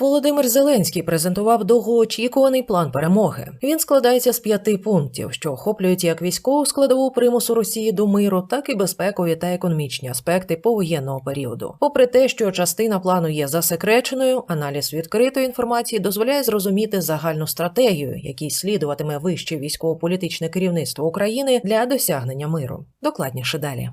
Володимир Зеленський презентував довгоочікуваний план перемоги. Він складається з п'яти пунктів, що охоплюють як військову складову примусу Росії до миру, так і безпекові та економічні аспекти повоєнного періоду. Попри те, що частина плану є засекреченою, аналіз відкритої інформації дозволяє зрозуміти загальну стратегію, якій слідуватиме вище військово-політичне керівництво України для досягнення миру. Докладніше далі.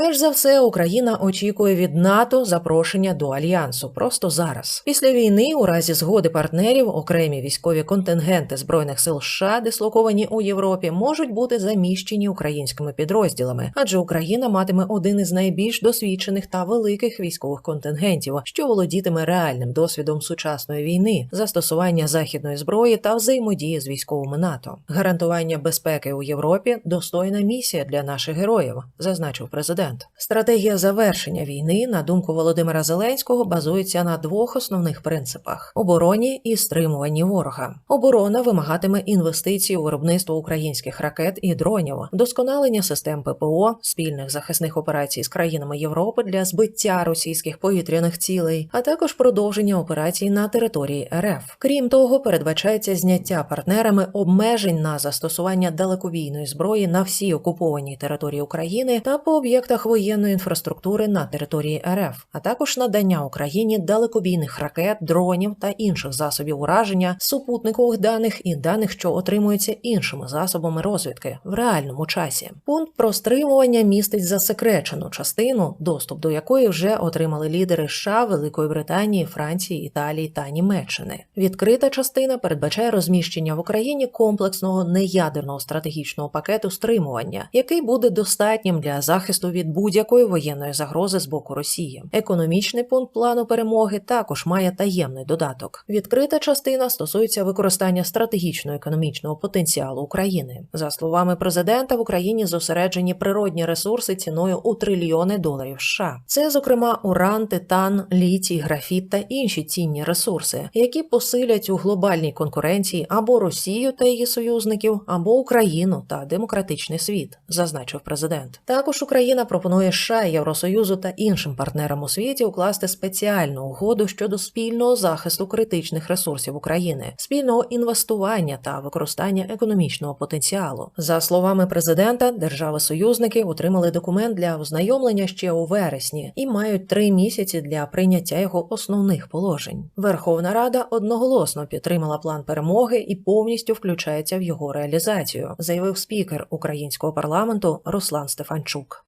Перш за все, Україна очікує від НАТО запрошення до альянсу просто зараз. Після війни, у разі згоди партнерів, окремі військові контингенти збройних сил США, дислоковані у Європі, можуть бути заміщені українськими підрозділами, адже Україна матиме один із найбільш досвідчених та великих військових контингентів, що володітиме реальним досвідом сучасної війни, застосування західної зброї та взаємодії з військовими НАТО. Гарантування безпеки у Європі достойна місія для наших героїв, зазначив президент. Стратегія завершення війни, на думку Володимира Зеленського, базується на двох основних принципах: обороні і стримуванні ворога. Оборона вимагатиме інвестицій у виробництво українських ракет і дронів, вдосконалення систем ППО, спільних захисних операцій з країнами Європи для збиття російських повітряних цілей, а також продовження операцій на території РФ. Крім того, передбачається зняття партнерами обмежень на застосування далекобійної зброї на всій окупованій території України та по об'єктах воєнної інфраструктури на території РФ, а також надання Україні далекобійних ракет, дронів та інших засобів ураження, супутникових даних і даних, що отримуються іншими засобами розвідки в реальному часі. Пункт про стримування містить засекречену частину, доступ до якої вже отримали лідери США, Великої Британії, Франції, Італії та Німеччини. Відкрита частина передбачає розміщення в Україні комплексного неядерного стратегічного пакету стримування, який буде достатнім для захисту від будь-якої воєнної загрози з боку Росії. Економічний пункт плану перемоги також має таємний додаток. Відкрита частина стосується використання стратегічного економічного потенціалу України. За словами президента, в Україні зосереджені природні ресурси ціною у трильйони доларів США. Це, зокрема, уран, титан, літій, графіт та інші цінні ресурси, які посилять у глобальній конкуренції або Росію та її союзників, або Україну та демократичний світ, зазначив президент. Також Україна пропонує США, Євросоюзу та іншим партнерам у світі укласти спеціальну угоду щодо спільного захисту критичних ресурсів України, спільного інвестування та використання економічного потенціалу. За словами президента, держави-союзники отримали документ для ознайомлення ще у вересні і мають три місяці для прийняття його основних положень. Верховна Рада одноголосно підтримала план перемоги і повністю включається в його реалізацію, заявив спікер українського парламенту Руслан Стефанчук.